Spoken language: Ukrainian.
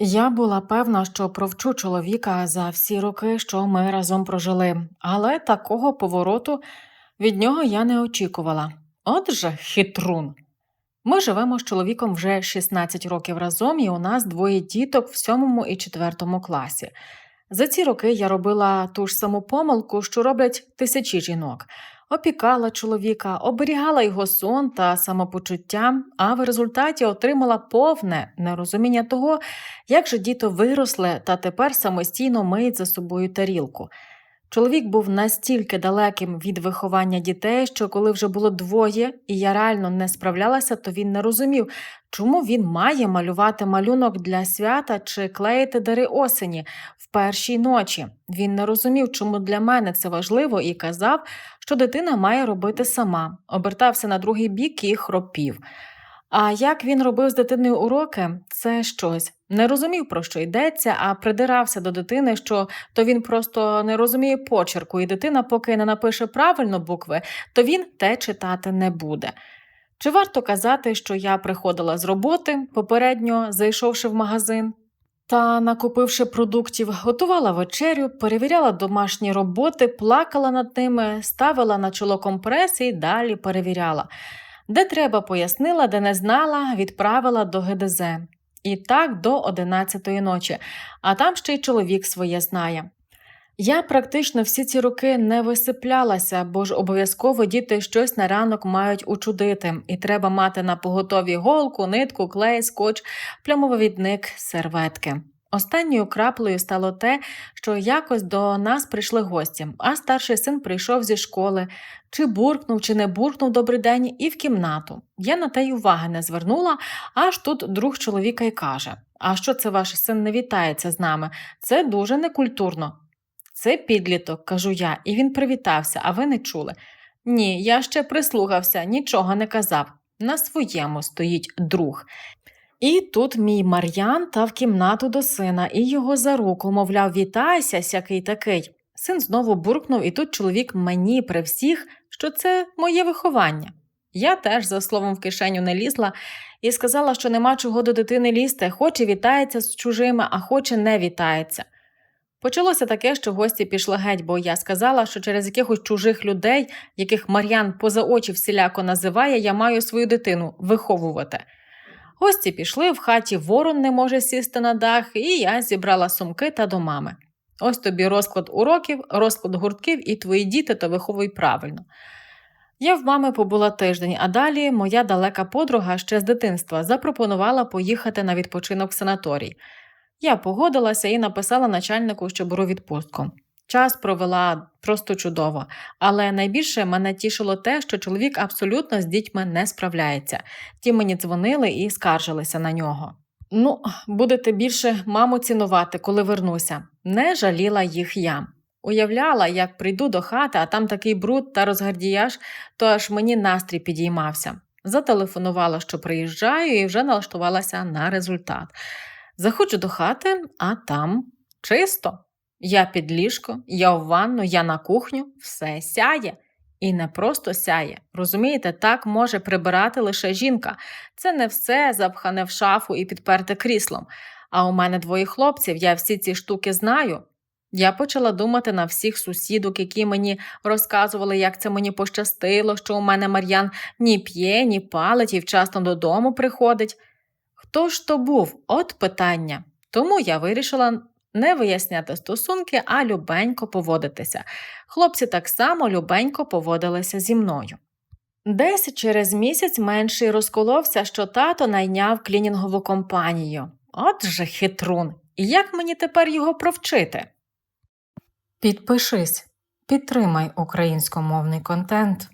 Я була певна, що провчу чоловіка за всі роки, що ми разом прожили, але такого повороту від нього я не очікувала. От же хитрун. Ми живемо з чоловіком вже 16 років разом, і у нас двоє діток в сьомому і четвертому класі. За ці роки я робила ту ж саму помилку, що роблять тисячі жінок. Опікала чоловіка, оберігала його сон та самопочуття, а в результаті отримала повне нерозуміння того, як же діти виросли та тепер самостійно миють за собою тарілку. Чоловік був настільки далеким від виховання дітей, що коли вже було двоє, і я реально не справлялася, то він не розумів, чому він має малювати малюнок для свята чи клеїти дари осені в першій ночі. Він не розумів, чому для мене це важливо, і казав, що дитина має робити сама. Обертався на другий бік і хропів. А як він робив з дитиною уроки, це щось. Не розумів, про що йдеться, а придирався до дитини, що то він просто не розуміє почерку, і дитина, поки не напише правильно букви, то він те читати не буде. Чи варто казати, що я приходила з роботи, попередньо зайшовши в магазин? Та, накупивши продуктів, готувала вечерю, перевіряла домашні роботи, плакала над ними, ставила на чоло компрес і далі перевіряла. Де треба, пояснила, де не знала, відправила до ГДЗ. І так до 11-ї ночі, а там ще й чоловік своє знає. Я практично всі ці роки не висиплялася, бо ж обов'язково діти щось на ранок мають учудити, і треба мати на поготові голку, нитку, клей, скотч, плямовивідник, серветки. Останньою краплею стало те, що якось до нас прийшли гості, а старший син прийшов зі школи, чи буркнув, чи не буркнув добрий день, і в кімнату. Я на те й уваги не звернула, аж тут друг чоловіка й каже: А що це ваш син не вітається з нами? Це дуже некультурно. Це підліток, кажу я, і він привітався, а ви не чули. Ні, я ще прислухався, нічого не казав. На своєму стоїть друг. І тут мій Мар'ян та в кімнату до сина і його за руку, мовляв, вітайся, сякий такий. Син знову буркнув, і тут чоловік мені при всіх, що це моє виховання. Я теж за словом в кишеню не лізла і сказала, що нема чого до дитини лізти, хоче вітається з чужими, а хоче не вітається. Почалося таке, що гості пішли геть, бо я сказала, що через якихось чужих людей, яких Мар'ян поза очі всіляко називає, я маю свою дитину виховувати. Гості пішли, в хаті ворон не може сісти на дах, і я зібрала сумки та до мами. Ось тобі розклад уроків, розклад гуртків і твої діти то виховуй правильно. Я в мами побула тиждень, а далі моя далека подруга ще з дитинства запропонувала поїхати на відпочинок в санаторій. Я погодилася і написала начальнику, що беру відпустку. Час провела просто чудово, але найбільше мене тішило те, що чоловік абсолютно з дітьми не справляється. Ті мені дзвонили і скаржилися на нього. Ну, будете більше маму цінувати, коли вернуся. Не жаліла їх я. Уявляла, як прийду до хати, а там такий бруд та розгардіяж, то аж мені настрій підіймався. Зателефонувала, що приїжджаю, і вже налаштувалася на результат. Заходжу до хати, а там чисто. Я під ліжко, я в ванну, я на кухню, все сяє. І не просто сяє. Розумієте, так може прибирати лише жінка. Це не все запхане в шафу і підперте кріслом. А у мене двоє хлопців, я всі ці штуки знаю. Я почала думати на всіх сусідок, які мені розказували, як це мені пощастило, що у мене Мар'ян ні п'є, ні палить і вчасно додому приходить. Хто ж то був? От питання. Тому я вирішила не виясняти стосунки, а любенько поводитися. Хлопці так само любенько поводилися зі мною. Десь через місяць менший розколовся, що тато найняв клінінгову компанію. От же хитрун! І як мені тепер його провчити? Підпишись, підтримай українськомовний контент.